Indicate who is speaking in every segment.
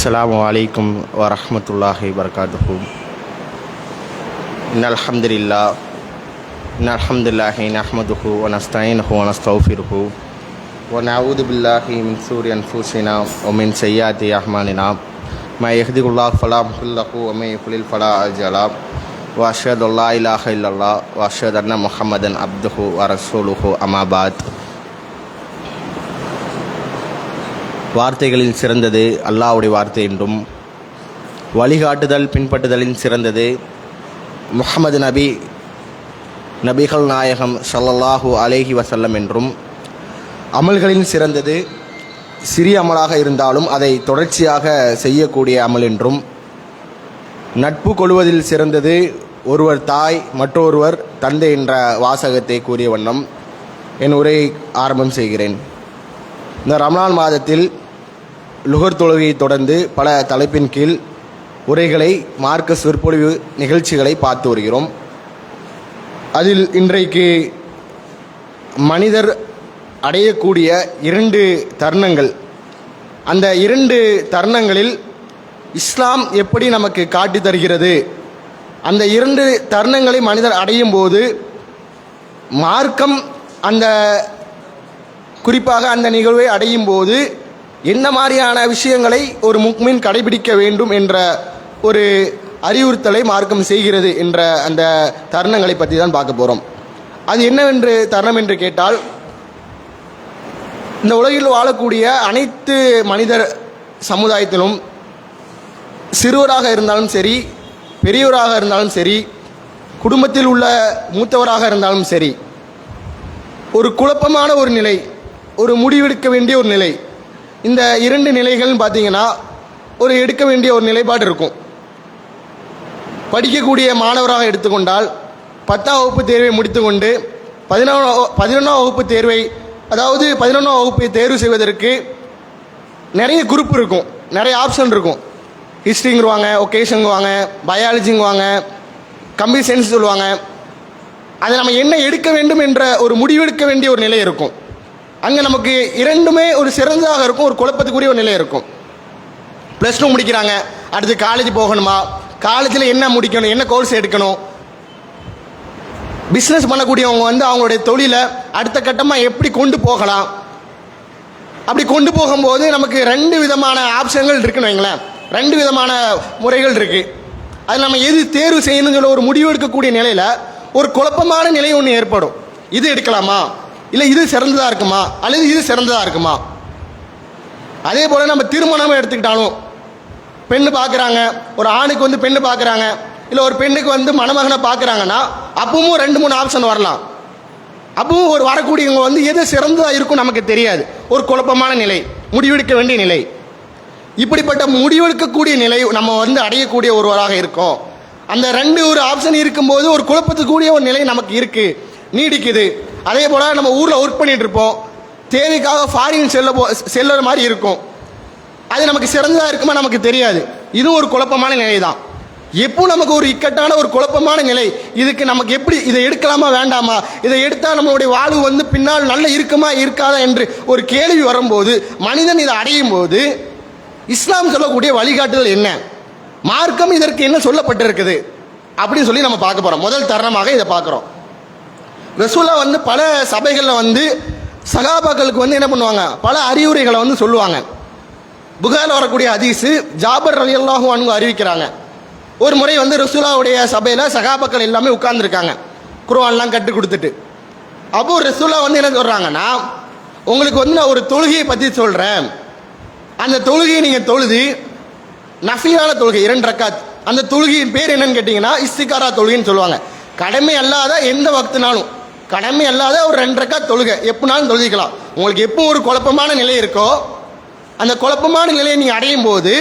Speaker 1: السلام عليكم ورحمة الله وبركاته. إن الحمد لله إن الحمد لله نحمده ونستعينه ونستغفره. ونعوذ بالله من شرور أنفسنا ومن سيئات أعمالنا. ما يهده الله فلا مضل له ومن يضلل فلا هادي له. وأشهد أن لا إله إلا الله وأشهد أن محمدا عبده ورسوله أما بعد. வார்த்தைகளில் சிறந்தது அல்லாஹ்வுடைய வார்த்தை என்றும் வழிகாட்டுதல் பின்பற்றுதலின் சிறந்தது. முகமது நபி நபிகள் நாயகம் சல்லல்லாஹூ அலேஹி வசல்லம் என்றும் அமல்களின் சிறந்தது. சிறிய அமலாக இருந்தாலும் அதை தொடர்ச்சியாக செய்யக்கூடிய அமல் என்றும் நட்பு கொள்வதில் சிறந்தது. ஒருவர் தாய் மற்றொருவர் தந்தை என்ற வாசகத்தை கூறிய வண்ணம் என் உரையை ஆரம்பம் செய்கிறேன். இந்த ரமலான் மாதத்தில் லுகர் தொழுகையை தொடர்ந்து பல தலைப்பின் கீழ் உரைகளை மார்க்க சொற்பொழிவு நிகழ்ச்சிகளை பார்த்து வருகிறோம். அதில் இன்றைக்கு மனிதர் அடையக்கூடிய இரண்டு தருணங்கள். அந்த இரண்டு தருணங்களில் இஸ்லாம் எப்படி நமக்கு காட்டி தருகிறது? அந்த இரண்டு தருணங்களை மனிதர் அடையும் போது மார்க்கம் அந்த குறிப்பாக அந்த நிகழ்வை அடையும் போது என்ன மாதிரியான விஷயங்களை ஒரு முக்மின் கடைபிடிக்க வேண்டும் என்ற ஒரு அறிவுறுத்தலை மார்க்கம் செய்கிறது என்ற அந்த தருணங்களை பற்றி தான் பார்க்க போகிறோம் அது என்னவென்று தருணம் என்று கேட்டால் இந்த உலகில் வாழக்கூடிய அனைத்து மனிதர் சமுதாயத்திலும் சிறுவராக இருந்தாலும் சரி பெரியவராக இருந்தாலும் சரி குடும்பத்தில் உள்ள மூத்தவராக இருந்தாலும் சரி ஒரு குழப்பமான ஒரு நிலை ஒரு முடிவெடுக்க வேண்டிய ஒரு நிலை. இந்த இரண்டு நிலைகள்னு பார்த்தீங்கன்னா ஒரு எடுக்க வேண்டிய ஒரு நிலைப்பாடு இருக்கும். படிக்கக்கூடிய மாணவராக எடுத்துக்கொண்டால் பத்தாம் வகுப்பு தேர்வை முடித்துக்கொண்டு பதினொன்றாம் பதினொன்றாம் வகுப்பு தேர்வை அதாவது பதினொன்றாம் வகுப்பை தேர்வு செய்வதற்கு நிறைய குரூப் இருக்கும். நிறைய ஆப்ஷன் இருக்கும். ஹிஸ்ட்ரிங்குவாங்க ஒகேஷனுங்குவாங்க பயாலஜிங்குவாங்க கம்ப்யூட்டர் சயின்ஸ் சொல்லுவாங்க. அதை நம்ம என்ன எடுக்க வேண்டும் என்ற ஒரு முடிவெடுக்க வேண்டிய ஒரு நிலை இருக்கும். அங்கே நமக்கு இரண்டுமே ஒரு சிறந்ததாக இருக்கும் ஒரு குழப்பத்துக்குரிய ஒரு நிலை இருக்கும். ப்ளஸ் டூ முடிக்கிறாங்க. அடுத்து காலேஜ் போகணுமா? காலேஜில் என்ன முடிக்கணும்? என்ன கோர்ஸ் எடுக்கணும்? பிஸ்னஸ் பண்ணக்கூடியவங்க வந்து அவங்களுடைய தொழிலை அடுத்த கட்டமாக எப்படி கொண்டு போகலாம்? அப்படி கொண்டு போகும்போது நமக்கு ரெண்டு விதமான ஆப்ஷன்கள் இருக்குன்னு வைங்களேன். ரெண்டு விதமான முறைகள் இருக்குது அது நம்ம எது தேர்வு செய்யணும்னு சொல்ல ஒரு முடிவு எடுக்கக்கூடிய நிலையில் ஒரு குழப்பமான நிலை ஒன்று ஏற்படும். இது எடுக்கலாமா? இல்லை இது சிறந்ததாக இருக்குமா? அல்லது இது சிறந்ததாக இருக்குமா? அதே போல் நம்ம திருமணம் எடுத்துக்கிட்டாலும் பெண்ணு பார்க்குறாங்க ஒரு ஆணுக்கு வந்து பெண்ணு பார்க்குறாங்க இல்லை ஒரு பெண்ணுக்கு வந்து மணமகனை பார்க்குறாங்கன்னா அப்பவும் ரெண்டு மூணு ஆப்ஷன் வரலாம். அப்பவும் ஒரு வரக்கூடியவங்க வந்து எது சிறந்ததாக இருக்கும் நமக்கு தெரியாது. ஒரு குழப்பமான நிலை முடிவெடுக்க வேண்டிய நிலை. இப்படிப்பட்ட முடிவெடுக்கக்கூடிய நிலை நம்ம வந்து அடையக்கூடிய ஒருவராக இருக்கோம். அந்த ரெண்டு ஒரு ஆப்ஷன் இருக்கும்போது ஒரு குழப்பத்துக்கூடிய ஒரு நிலை நமக்கு இருக்குது நீடிக்குது. அதே போல் நம்ம ஊரில் ஒர்க் பண்ணிட்டு இருப்போம். தேவைக்காக ஃபாரின் செல்ல போ செல்லுற மாதிரி இருக்கும். அது நமக்கு சிறந்ததாக இருக்குமா நமக்கு தெரியாது. இதுவும் ஒரு குழப்பமான நிலை தான் எப்போ நமக்கு ஒரு இக்கட்டான ஒரு குழப்பமான நிலை? இதுக்கு நமக்கு எப்படி இதை எடுக்கலாமா வேண்டாமா? இதை எடுத்தால் நம்மளுடைய வாழ்வு வந்து பின்னால் நல்ல இருக்குமா இருக்காதா என்று ஒரு கேள்வி வரும்போது மனிதன் இதை அடையும் போது இஸ்லாம் சொல்லக்கூடிய வழிகாட்டுதல் என்ன? மார்க்கம் இதற்கு என்ன சொல்லப்பட்டிருக்குது? அப்படின்னு சொல்லி நம்ம பார்க்க போகிறோம் முதல் தருணமாக இதை பார்க்குறோம். ரசூலா வந்து பல சபைகளில் வந்து சகாபாக்களுக்கு வந்து என்ன பண்ணுவாங்க? பல அறிவுரைகளை வந்து சொல்லுவாங்க. புகாரில் வரக்கூடிய அதிசு ஜாபர் அலி அல்லாஹும் அன்கு அறிவிக்கிறாங்க. ஒரு முறை வந்து ரசூலாவுடைய சபையில் சகாபாக்கள் எல்லாமே உட்கார்ந்துருக்காங்க. குருவான்லாம் கட்டு கொடுத்துட்டு. அப்போ ரசூலா வந்து என்ன சொல்கிறாங்கன்னா உங்களுக்கு வந்து நான் ஒரு தொழுகையை பற்றி சொல்கிறேன் அந்த தொழுகையை நீங்கள் தொழுது நஃபியான தொழுகை இரண்டு ரக்காத். அந்த தொழுகையின் பேர் என்னன்னு கேட்டிங்கன்னா இஸ்திகாரா தொழுகைன்னு சொல்லுவாங்க. கடமை அல்லாத எந்த வக்துனாலும் கடமை அல்லாத ஒரு ரெண்டரைக்கா தொழுக. எப்படினாலும் தொழுதிக்கலாம் உங்களுக்கு எப்போ ஒரு குழப்பமான நிலை இருக்கோ அந்த குழப்பமான நிலையை நீங்கள் அடையும் போது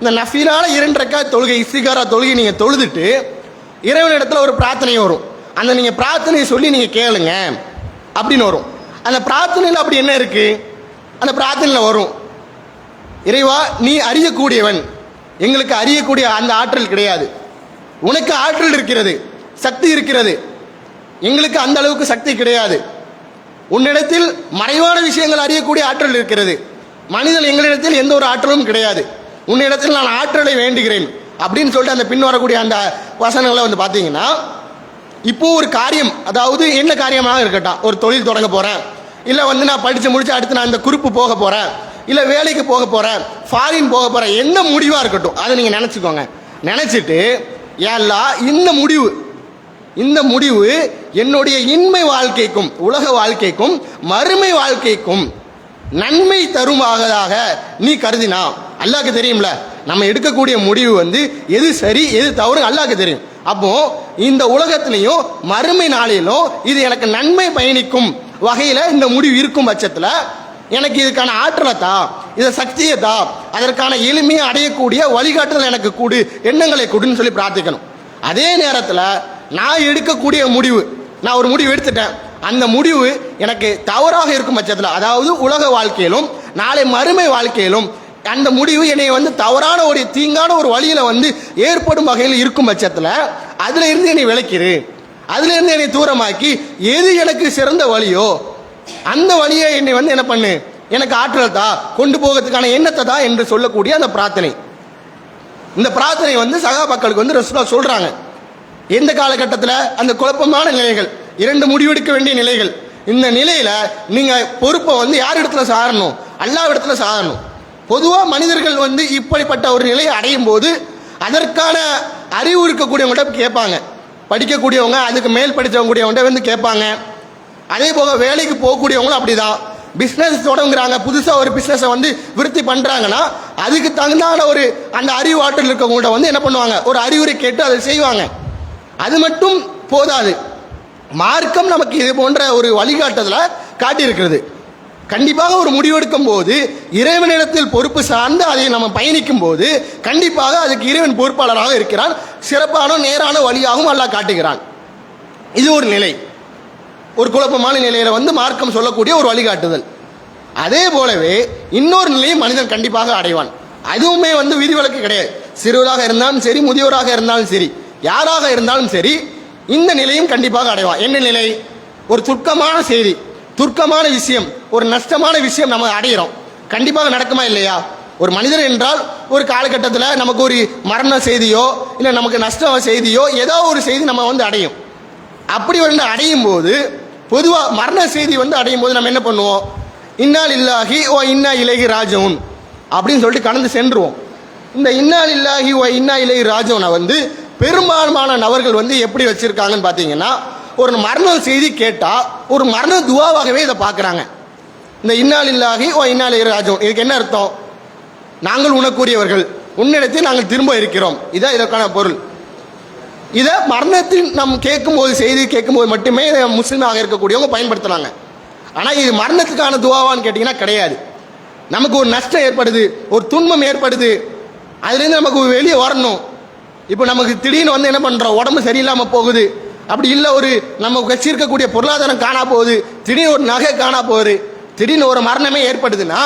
Speaker 1: இந்த நஃபீலான இரண்டரைக்கா தொழுகை இஸ்திகாரா தொழுகை நீங்கள் தொழுதுட்டு இறைவனிடத்தில் ஒரு பிரார்த்தனை வரும். அந்த நீங்கள் பிரார்த்தனையை சொல்லி நீங்கள் கேளுங்க அப்படின்னு வரும். அந்த பிரார்த்தனையில் அப்படி என்ன இருக்குது அந்த பிரார்த்தனையில் வரும். இறைவா நீ அறியக்கூடியவன். எங்களுக்கு அறியக்கூடிய அந்த ஆற்றல் கிடையாது. உனக்கு ஆற்றல் இருக்கிறது. சக்தி இருக்கிறது. எங்களுக்கு அந்த அளவுக்கு சக்தி கிடையாது. உன்னிடத்தில் மறைவான விஷயங்கள் அறியக்கூடிய ஆற்றல் இருக்கிறது. மனிதன் எங்களிடத்தில் எந்த ஒரு ஆற்றலும் கிடையாது. உன்னிடத்தில் நான் ஆற்றலை வேண்டுகிறேன் அப்படின்னு சொல்லிட்டு அந்த பின் வரக்கூடிய அந்த வசனங்களை வந்து பார்த்தீங்கன்னா இப்போ ஒரு காரியம் அதாவது என்ன காரியமாக இருக்கட்டும் ஒரு தொழில் தொடங்க போகிறேன் இல்லை வந்து நான் படித்து முடிச்சு அடுத்து நான் இந்த குறிப்பு போக போகிறேன் இல்லை வேலைக்கு போக போகிறேன் ஃபாரின் போக போகிறேன் என்ன முடிவாக இருக்கட்டும் அதை நீங்கள் நினச்சிக்கோங்க. நினச்சிட்டு ஏல்லா இந்த முடிவு இந்த முடிவு என்னுடைய இன்மை வாழ்க்கைக்கும் உலக வாழ்க்கைக்கும் மறுமை வாழ்க்கைக்கும் நன்மை தருமாகதாக நீ கருதினா அல்லாக்கு தெரியும்ல? நம்ம எடுக்கக்கூடிய முடிவு வந்து எது சரி எது தவறு அல்லாக்கு தெரியும். அப்போ இந்த உலகத்திலையும் மறுமை நாளிலும் இது எனக்கு நன்மை பயணிக்கும் வகையில் இந்த முடிவு இருக்கும் பட்சத்தில் எனக்கு இதுக்கான ஆற்றலை தா இதை சக்தியை தா அதற்கான எளிமையை அடையக்கூடிய வழிகாட்டுதல் எனக்கு கூடு எண்ணங்களை கொடுன்னு சொல்லி பிரார்த்திக்கணும். அதே நேரத்தில் நான் எடுக்கக்கூடிய முடிவு. நான் ஒரு முடிவு எடுத்துட்டேன். அந்த முடிவு எனக்கு தவறாக இருக்கும் பட்சத்தில் அதாவது உலக வாழ்க்கையிலும் நாளை மறுமை வாழ்க்கையிலும் அந்த முடிவு என்னை வந்து தவறான ஒரு தீங்கான ஒரு வழியில் வந்து ஏற்படும் வகையில் இருக்கும் பட்சத்தில் அதுல இருந்து என்னை விளக்கிரு அதுல இருந்து என்னை தூரமாக்கி எது எனக்கு சிறந்த வழியோ அந்த வழியை என்னை வந்து என்ன பண்ணு? எனக்கு ஆற்றல் தா கொண்டு போகிறதுக்கான எண்ணத்தை தான் என்று சொல்லக்கூடிய அந்த பிரார்த்தனை. இந்த பிரார்த்தனை வந்து சகாபாக்களுக்கு வந்து ரசூலா சொல்றாங்க. எந்த காலகட்டத்தில் அந்த குழப்பமான நிலைகள் இரண்டு முடிவெடுக்க வேண்டிய நிலைகள். இந்த நிலையில் நீங்கள் பொறுப்பை வந்து யார் இடத்துல சாரணும்? அல்லா இடத்துல சாரணும். பொதுவாக மனிதர்கள் வந்து இப்படிப்பட்ட ஒரு நிலையை அடையும் போது அதற்கான அறிவு இருக்கக்கூடியவங்கள்ட்ட கேட்பாங்க. படிக்கக்கூடியவங்க அதுக்கு மேல் படித்தவங்க கூடியவங்கள்ட்ட வந்து கேட்பாங்க. அதே போக வேலைக்கு போகக்கூடியவங்களும் அப்படிதான். பிஸ்னஸ் தொடங்குறாங்க. புதுசாக ஒரு பிஸ்னஸை வந்து விருத்தி பண்ணுறாங்கன்னா அதுக்கு தகுந்தான ஒரு அந்த அறிவு ஆற்றல் இருக்கவங்கள்ட்ட வந்து என்ன பண்ணுவாங்க? ஒரு அறிவுரை கேட்டு அதை செய்வாங்க. அது மட்டும் போதாது. மார்க்கம் நமக்கு இது போன்ற ஒரு வழிகாட்டுதலை காட்டியிருக்கிறது. கண்டிப்பாக ஒரு முடிவெடுக்கும் போது இறைவனிடத்தில் பொறுப்பு சார்ந்து அதை நம்ம பயணிக்கும் போது கண்டிப்பாக அதுக்கு இறைவன் பொறுப்பாளராக இருக்கிறான். சிறப்பான நேரான வழியாகவும் அல்லாஹ் காட்டுகிறான். இது ஒரு நிலை. ஒரு குழப்பமான நிலையில வந்து மார்க்கம் சொல்லக்கூடிய ஒரு வழிகாட்டுதல். அதே போலவே இன்னொரு நிலையை மனிதன் கண்டிப்பாக அடைவான். அதுவுமே வந்து விதிவிலக்கு கிடையாது. சிறுவராக இருந்தாலும் சரி முதியோராக இருந்தாலும் சரி. யாராக இருந்தாலும் சரி இந்த நிலையும் கண்டிப்பாக அடைவான் என்ன நிலை? ஒரு துர்க்கமான செய்தி துர்க்கமான விஷயம் ஒரு நஷ்டமான விஷயம் நம்ம அடையிறோம். கண்டிப்பாக நடக்குமா இல்லையா? ஒரு மனிதர் என்றால் ஒரு காலகட்டத்தில் நமக்கு ஒரு மரண செய்தியோ இல்லை நமக்கு நஷ்ட செய்தியோ ஏதோ ஒரு செய்தி நம்ம வந்து அடையும். அப்படி வந்து அடையும் போது பொதுவாக மரண செய்தி வந்து அடையும் போது நம்ம என்ன பண்ணுவோம்? இன்னால் இல்லாஹி ஓ இன்னா இலகி ராஜவுன் அப்படின்னு சொல்லிட்டு கடந்து சென்றுவோம். இந்த இன்னால் இல்லாஹி ஓ இன்னா இலகி ராஜவனை வந்து பெரும்பாலான நபர்கள் வந்து எப்படி வச்சிருக்காங்கன்னு பார்த்தீங்கன்னா ஒரு மரண செய்தி கேட்டால் ஒரு மரண துவாவாகவே இதை பார்க்குறாங்க. இந்த இன்னால் இல்லாகி ஓ இன்னால் ராஜம் இதுக்கு என்ன அர்த்தம்? நாங்கள் உனக்குரியவர்கள் உன்னிடத்தில் நாங்கள் திரும்ப இருக்கிறோம். இதான் இதற்கான பொருள். இதை மரணத்தில் நம் கேட்கும்போது செய்தி கேட்கும்போது மட்டுமே இதை முஸ்லீமாக இருக்கக்கூடியவங்க பயன்படுத்துகிறாங்க ஆனால் இது மரணத்துக்கான துவாவான்னு கேட்டிங்கன்னா கிடையாது. நமக்கு ஒரு நஷ்டம் ஏற்படுது ஒரு துன்பம் ஏற்படுது. அதுலேருந்து நமக்கு வெளியே வரணும். இப்போ நமக்கு திடீர்னு வந்து என்ன பண்ணுறோம் உடம்பு சரியில்லாமல் போகுது. அப்படி இல்லை ஒரு நம்ம வச்சிருக்கக்கூடிய பொருளாதாரம் காணா போகுது. திடீர்னு ஒரு நகை காணா போகுது. திடீர்னு ஒரு மரணமே ஏற்படுதுன்னா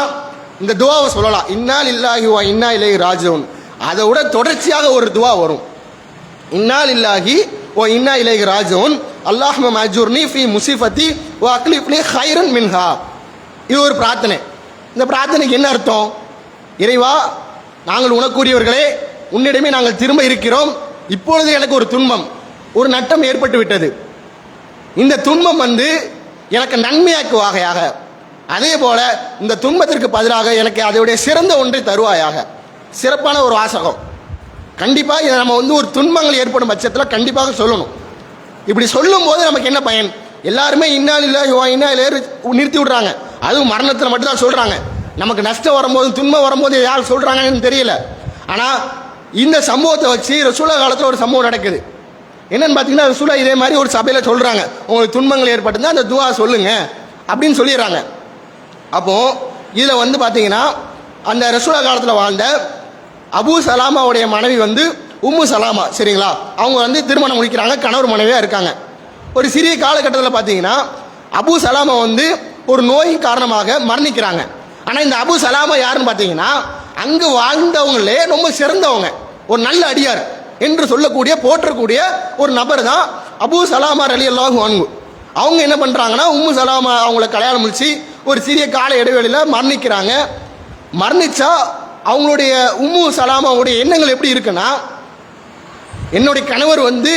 Speaker 1: இந்த துவாவை சொல்லலாம். இன்னால் இல்லாகி வா இன்னா இலை ராஜவன் அதை விட தொடர்ச்சியாக ஒரு துவா வரும். இன்னால் இல்லாஹி ஓ இன்னா இலைஹி ராஜோன் அல்லாஹ் மஜூர்னி ஃபி முசிஃபத்தி ஓ அக்லிஃப்னி ஹைரன் மின்ஹா. இது ஒரு பிரார்த்தனை. இந்த பிரார்த்தனைக்கு என்ன அர்த்தம்? இறைவா நாங்கள் உனக்குரியவர்களே உன்னிடமே நாங்கள் திரும்ப இருக்கிறோம். இப்பொழுது எனக்கு ஒரு துன்பம். ஒரு நட்டம் ஏற்பட்டு விட்டது. இந்த துன்பம் வந்து எனக்கு நன்மையாக்கு வாகையாக அதே போல இந்த துன்பத்திற்கு பதிலாக எனக்கு அதோடைய சிறந்த ஒன்றை தருவாயாக. சிறப்பான ஒரு வாசகம். கண்டிப்பாக இதை நம்ம வந்து ஒரு துன்பங்கள் ஏற்படும் பட்சத்தில் கண்டிப்பாக சொல்லணும். இப்படி சொல்லும் போது நமக்கு என்ன பயன்? எல்லாருமே இன்னால் இல்லை இன்னா நிறுத்தி விடுறாங்க. அதுவும் மரணத்தில் மட்டும்தான் சொல்கிறாங்க நமக்கு நஷ்டம் வரும்போது துன்பம் வரும்போது யார் சொல்கிறாங்கன்னு தெரியல. ஆனால் இந்த சம்பவத்தை வச்சு ரசூலா காலத்தில் ஒரு சம்பவம் நடக்குது. என்னன்னு பார்த்தீங்கன்னா ரசூலா இதே மாதிரி ஒரு சபையில் சொல்கிறாங்க உங்களுக்கு துன்பங்கள் ஏற்பட்டிருந்தா அந்த துவா சொல்லுங்க அப்படின்னு சொல்லிடுறாங்க. அப்போ இதில் வந்து பார்த்தீங்கன்னா அந்த ரசூலா காலத்தில் வாழ்ந்த அபு சலாமாவுடைய மனைவி வந்து உம்மு சலாமா சரிங்களா? அவங்க வந்து திருமணம் முடிக்கிறாங்க கணவர் மனைவியாக இருக்காங்க. ஒரு சிறிய காலகட்டத்தில் பார்த்தீங்கன்னா அபு சலாமா வந்து ஒரு நோயின் காரணமாக மரணிக்கிறாங்க. ஆனால் இந்த அபு சலாமா யாருன்னு பார்த்தீங்கன்னா அங்கு வாழ்ந்தவங்களே ரொம்ப சிறந்தவங்க. ஒரு நல்ல அடியார் என்று சொல்லக்கூடிய போற்றக்கூடிய ஒரு நபர் தான் அபு சலாமார் அலி அல்லாஹு அன்பு அவங்க என்ன பண்ணுறாங்கன்னா உம்மு சலாமா அவங்கள கல்யாணம் முடிச்சு ஒரு சிறிய கால இடைவெளியில் மரணிக்கிறாங்க. மரணிச்சா அவங்களுடைய உம்மு சலாமாவுடைய எண்ணங்கள் எப்படி இருக்குன்னா என்னுடைய கணவர் வந்து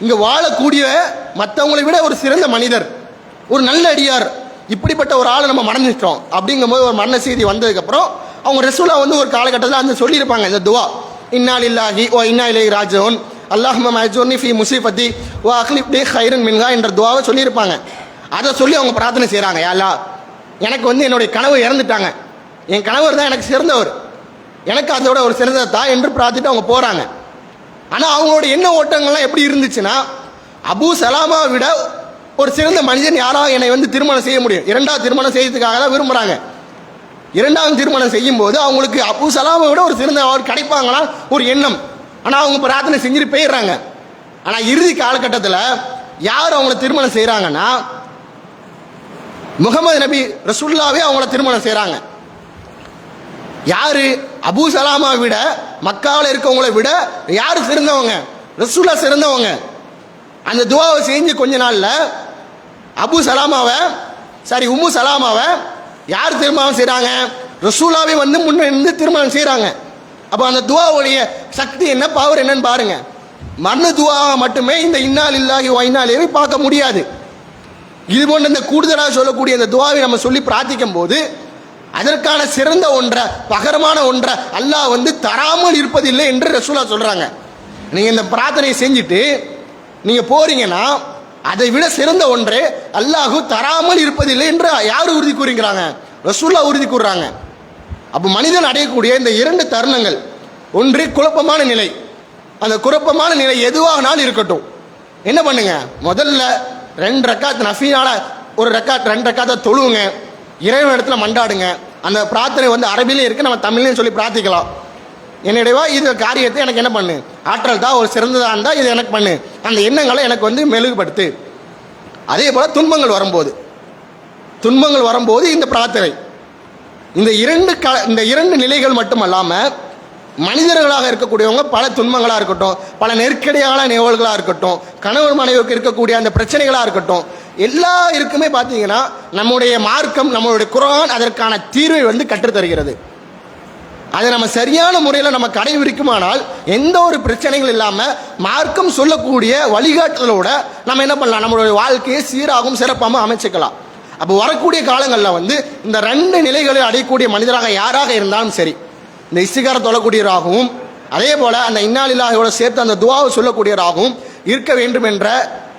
Speaker 1: இங்கே வாழக்கூடிய மற்றவங்களை விட ஒரு சிறந்த மனிதர் ஒரு நல்ல அடியார் இப்படிப்பட்ட ஒரு ஆளை நம்ம மறந்துட்டோம் அப்படிங்கும்போது ஒரு மரண செய்தி வந்ததுக்கப்புறம் அவங்க ரசூலா வந்து ஒரு காலகட்டத்தில் அந்த சொல்லியிருப்பாங்க இந்த துவா. இன்னால் இல்லாஹி ஓ இன்னா இலை ராஜோன் அல்லாஹ் மஜோனி ஃபி முசீபத்தி ஓ அஹ்லிப்டே ஹைரன் மின்ஹா என்ற துவாவை சொல்லியிருப்பாங்க. அதை சொல்லி அவங்க பிரார்த்தனை செய்கிறாங்க யாழா எனக்கு வந்து என்னுடைய கனவு இறந்துட்டாங்க. என் கணவர் தான் எனக்கு சிறந்தவர். எனக்கு அதோட ஒரு சிறந்த தா என்று பிரார்த்திட்டு அவங்க போகிறாங்க ஆனால் அவங்களோட எண்ண ஓட்டங்கள்லாம் எப்படி இருந்துச்சுன்னா அபு சலாமா விட ஒரு சிறந்த மனிதன் யாராவது என்னை வந்து திருமணம் செய்ய முடியும். இரண்டாவது திருமணம் செய்யறதுக்காக தான் விரும்புகிறாங்க இரண்டாவது திருமணம் செய்யும் போது அவங்களுக்கு அபு சலாமை விட ஒரு சிறந்த அவர் கிடைப்பாங்களா ஒரு எண்ணம். ஆனால் அவங்க பிரார்த்தனை செஞ்சுட்டு போயிடுறாங்க. ஆனால் இறுதி காலகட்டத்தில் யார் அவங்கள திருமணம் செய்கிறாங்கன்னா முகமது நபி ரசுல்லாவே அவங்கள திருமணம் செய்கிறாங்க யாரு? அபு சலாமா விட மக்காவில் இருக்கவங்களை விட யார் சிறந்தவங்க? ரசுல்லா சிறந்தவங்க. அந்த துவாவை செஞ்சு கொஞ்ச நாளில் அபு சலாமாவை சாரி உம்மு சலாமாவை யார் திருமணம் செய்கிறாங்க ரசூலாவே வந்து முன்னிருந்து திருமணம் செய்கிறாங்க அப்போ அந்த துவாவுடைய சக்தி என்ன பவர் என்னன்னு பாருங்க. மண்ணு துவாவை மட்டுமே இந்த இன்னால் இல்லாகி வைனாலேயே பார்க்க முடியாது. இது போன்ற இந்த கூடுதலாக சொல்லக்கூடிய இந்த துவாவை நம்ம சொல்லி பிரார்த்திக்கும் போது அதற்கான சிறந்த ஒன்றை பகரமான ஒன்றை அல்லாஹ் வந்து தராமல் இருப்பதில்லை என்று ரசூலா சொல்கிறாங்க நீங்கள் இந்த பிரார்த்தனையை செஞ்சுட்டு நீங்கள் போறீங்கன்னா அதை விட சிறந்த ஒன்றே அல்லாஹு தராமல் இருப்பதில்லை என்று யார் உறுதி கூறுகிறாங்க? ரசூல்லா உறுதி கூறுறாங்க. அப்போ மனிதன் அடையக்கூடிய இந்த இரண்டு தருணங்கள் ஒன்று குழப்பமான நிலை. அந்த குழப்பமான நிலை எதுவாகனாலும் இருக்கட்டும். என்ன பண்ணுங்க? முதல்ல ரெண்டு ரக்காத் நஃபீனால ஒரு ரக்காத் ரெண்டு ரக்காத்தை தொழுவுங்க. இறைவன் இடத்துல மண்டாடுங்க அந்த பிரார்த்தனை வந்து அரபிலையும் இருக்கு நம்ம தமிழ்லையும் சொல்லி பிரார்த்திக்கலாம். என்னுடையவா இது காரியத்தை எனக்கு என்ன பண்ணு? ஆற்றல் தான் ஒரு சிறந்ததாக இருந்தால் இது எனக்கு பண்ணு. அந்த எண்ணங்களை எனக்கு வந்து மெழுகுபடுத்து. அதே போல் துன்பங்கள் வரும்போது. துன்பங்கள் வரும்போது இந்த பிரார்த்தனை. இந்த இரண்டு க இந்த இரண்டு நிலைகள் மட்டும் அல்லாமல் மனிதர்களாக இருக்கக்கூடியவங்க பல துன்பங்களாக இருக்கட்டும் பல நெருக்கடியான நிகழ்வுகளாக இருக்கட்டும் கணவன் மனைவிக்கு இருக்கக்கூடிய அந்த பிரச்சனைகளாக இருக்கட்டும் எல்லா இருக்குமே பார்த்தீங்கன்னா நம்முடைய மார்க்கம் நம்மளுடைய குரான் அதற்கான தீர்வை வந்து கற்றுத்தருகிறது. அதை நம்ம சரியான முறையில் நம்ம கடைபிடிக்குமானால் எந்த ஒரு பிரச்சனைகள் இல்லாமல் மார்க்கம் சொல்லக்கூடிய வழிகாட்டுதலோட நம்ம என்ன பண்ணலாம்? நம்மளுடைய வாழ்க்கையை சீராகவும் சிறப்பாகவும் அமைச்சுக்கலாம். அப்போ வரக்கூடிய காலங்களில் வந்து இந்த ரெண்டு நிலைகளை அடையக்கூடிய மனிதராக யாராக இருந்தாலும் சரி இந்த இஸ்திகார தொழக்கூடியவராகவும் அதே போல் அந்த இன்னாலில்லாஹோட சேர்த்து அந்த துவாவை சொல்லக்கூடியவராகவும் இருக்க வேண்டும் என்ற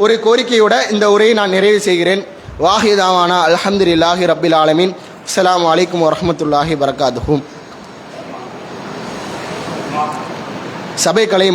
Speaker 1: ஒரு கோரிக்கையோட இந்த உரையை நான் நிறைவு செய்கிறேன். வாஹிதாவானா அலமதுல்லாஹி ரபில் ஆலமின். அஸ்ஸலாமு வலைக்கம் வரமத்துல்லாஹி வரகாத்துஹும் சபை கலை